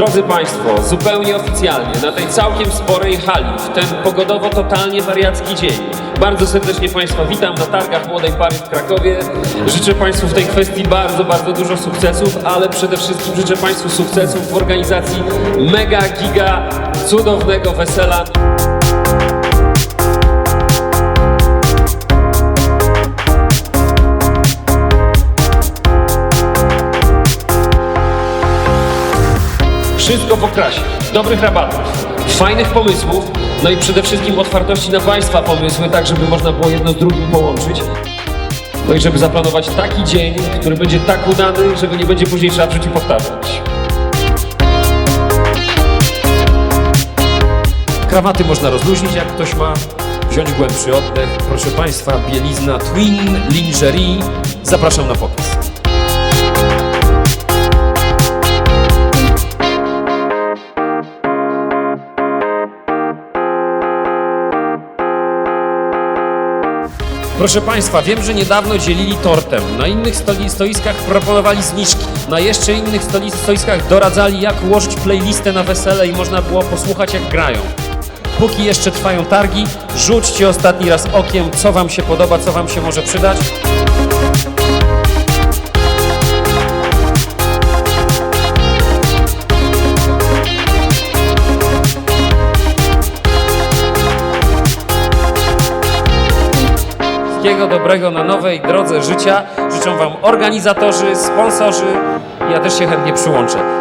Drodzy Państwo, zupełnie oficjalnie na tej całkiem sporej hali, w ten pogodowo totalnie wariacki dzień, bardzo serdecznie Państwa witam na targach Młodej Pary w Krakowie. Życzę Państwu w tej kwestii bardzo, bardzo dużo sukcesów, ale przede wszystkim życzę Państwu sukcesów w organizacji mega, giga, cudownego wesela. Wszystko w okrasie, dobrych rabatów, fajnych pomysłów, no i przede wszystkim otwartości na Państwa pomysły, tak żeby można było jedno z drugim połączyć. No i żeby zaplanować taki dzień, który będzie tak udany, że go nie będzie później trzeba w życiu powtarzać. Krawaty można rozluźnić, jak ktoś ma, wziąć głębszy oddech. Proszę Państwa, bielizna Twin Lingerie. Zapraszam na pokaz. Proszę Państwa, wiem, że niedawno dzielili tortem. Na innych stoi- stoiskach proponowali zniżki. Na jeszcze innych stoi- stoiskach doradzali, jak ułożyć playlistę na wesele i można było posłuchać, jak grają. Póki jeszcze trwają targi, rzućcie ostatni raz okiem, co Wam się podoba, co Wam się może przydać. Wszystkiego dobrego na nowej drodze życia. Życzą Wam organizatorzy, sponsorzy. Ja też się chętnie przyłączę.